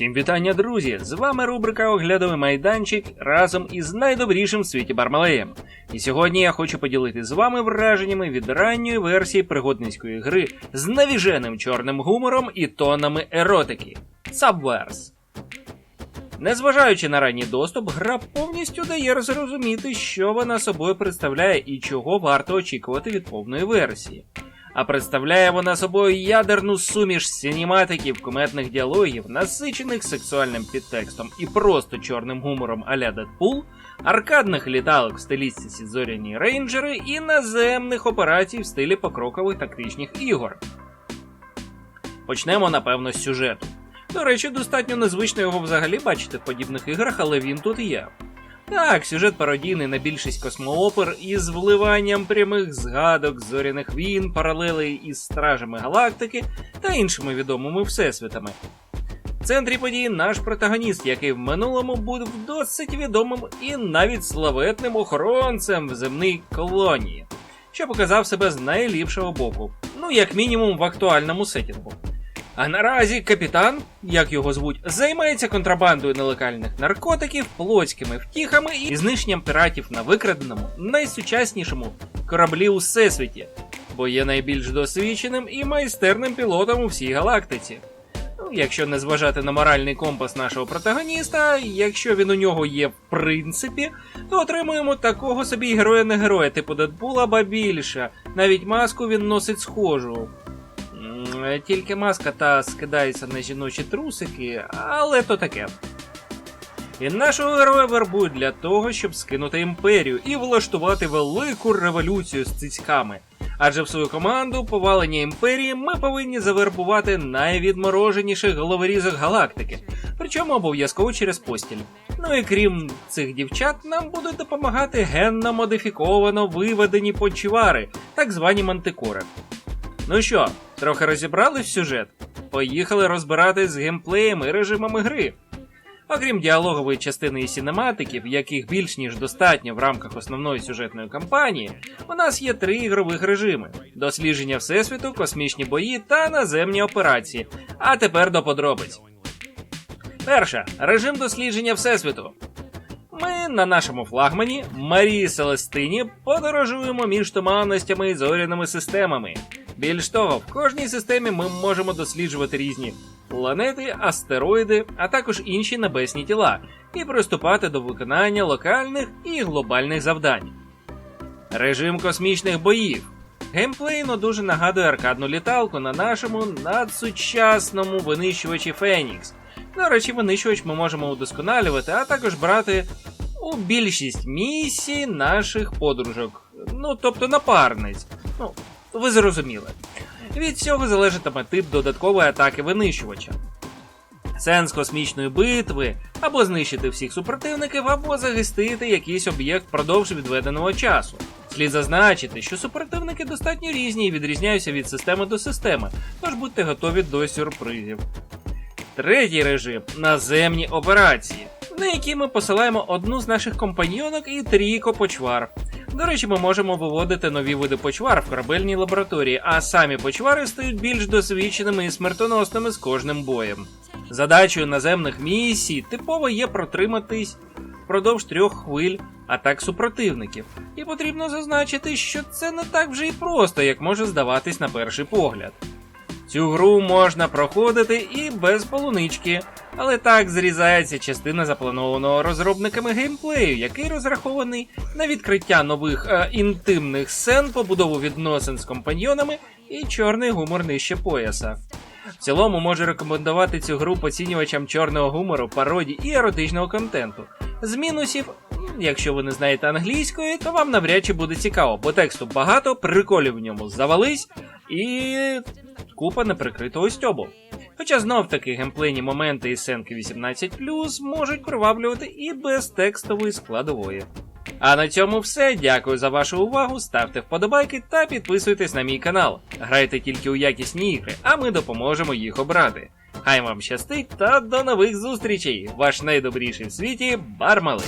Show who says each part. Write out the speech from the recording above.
Speaker 1: Всім вітання, друзі! З вами рубрика Оглядовий майданчик разом із найдобрішим в світі Бармалеєм. І сьогодні я хочу поділитися з вами враженнями від ранньої версії пригодницької гри з навіженим чорним гумором і тонами еротики Subverse. Незважаючи на ранній доступ, гра повністю дає зрозуміти, що вона собою представляє і чого варто очікувати від повної версії. А представляє вона собою ядерну суміш синематиків, куметних діалогів, насичених сексуальним підтекстом і просто чорним гумором а-ля Дедпул, аркадних літалок в стилістиці зоряні рейнджери і наземних операцій в стилі покрокових тактичних ігор. Почнемо, напевно, з сюжету. До речі, достатньо незвично його взагалі бачити в подібних іграх, але він тут є. Так, сюжет пародійний на більшість космоопер із вливанням прямих згадок, зоряних війн, паралелей із стражами галактики та іншими відомими всесвітами. В центрі події наш протагоніст, який в минулому був досить відомим і навіть славетним охоронцем в земній колонії, що показав себе з найліпшого боку, ну як мінімум в актуальному сетінгу. А наразі капітан, як його звуть, займається контрабандою нелегальних наркотиків, плотськими втіхами і знищенням піратів на викраденому, найсучаснішому кораблі у всесвіті, бо є найбільш досвідченим і майстерним пілотом у всій галактиці. Ну, якщо не зважати на моральний компас нашого протагоніста, якщо він у нього є в принципі, то отримуємо такого собі героя не героя, типу Дедпула, ба більше. Навіть маску він носить схожу. М, Тільки маска та скидається на жіночі трусики, але то таке. І нашого героя вербують для того, щоб скинути імперію і влаштувати велику революцію з цицьками. Адже в свою команду повалення імперії ми повинні завербувати найвідмороженіших головорізок галактики, причому обов'язково через постіль. Ну і крім цих дівчат, нам будуть допомагати генно модифіковано виведені почвари, так звані мантикори. Ну що, трохи розібрали сюжет? Поїхали розбирати з геймплеєм і режимами гри. Окрім діалогової частини і сінематиків, яких більш ніж достатньо в рамках основної сюжетної кампанії, у нас є три ігрових режими: дослідження всесвіту, космічні бої та наземні операції. А тепер до подробиць. Перша режим дослідження всесвіту. Ми на нашому флагмані Марії Селестині подорожуємо між туманностями і зоряними системами. Більш того, в кожній системі ми можемо досліджувати різні планети, астероїди, а також інші небесні тіла, і приступати до виконання локальних і глобальних завдань. Режим космічних боїв. Геймплейно дуже нагадує аркадну літалку на нашому надсучасному винищувачі Фенікс. До речі, винищувач ми можемо удосконалювати, а також брати у більшість місій наших подружок. Ну, тобто напарниць. Ну, ви зрозуміли. Від цього залежатиме тип додаткової атаки винищувача. Сенс космічної битви або знищити всіх супротивників, або захистити якийсь об'єкт впродовж відведеного часу. Слід зазначити, що супротивники достатньо різні і відрізняються від системи до системи, тож будьте готові до сюрпризів. Третій режим наземні операції, на які ми посилаємо одну з наших компаньйонок і трійко почвар. До речі, ми можемо виводити нові види почвар в корабельній лабораторії, а самі почвари стають більш досвідченими і смертоносними з кожним боєм. Задачею наземних місій типово є протриматись впродовж трьох хвиль атак супротивників. І потрібно зазначити, що це не так вже і просто, як може здаватись на перший погляд. Цю гру можна проходити і без полунички, але так зрізається частина запланованого розробниками геймплею, який розрахований на відкриття нових е, інтимних сцен, побудову відносин з компаньйонами і чорний гумор нижче пояса. В цілому можу рекомендувати цю гру поцінювачам чорного гумору, пародій і еротичного контенту. З мінусів, якщо ви не знаєте англійської, то вам навряд чи буде цікаво, бо тексту багато, приколів в ньому завались і купа неприкритого стьобу. Хоча знов таки геймплейні моменти і сценки 18 можуть приваблювати і без текстової складової. А на цьому все. Дякую за вашу увагу. Ставте вподобайки та підписуйтесь на мій канал. Грайте тільки у якісні ігри, а ми допоможемо їх обрати. Хай вам щастить та до нових зустрічей! Ваш найдобріший в світі Бармалей!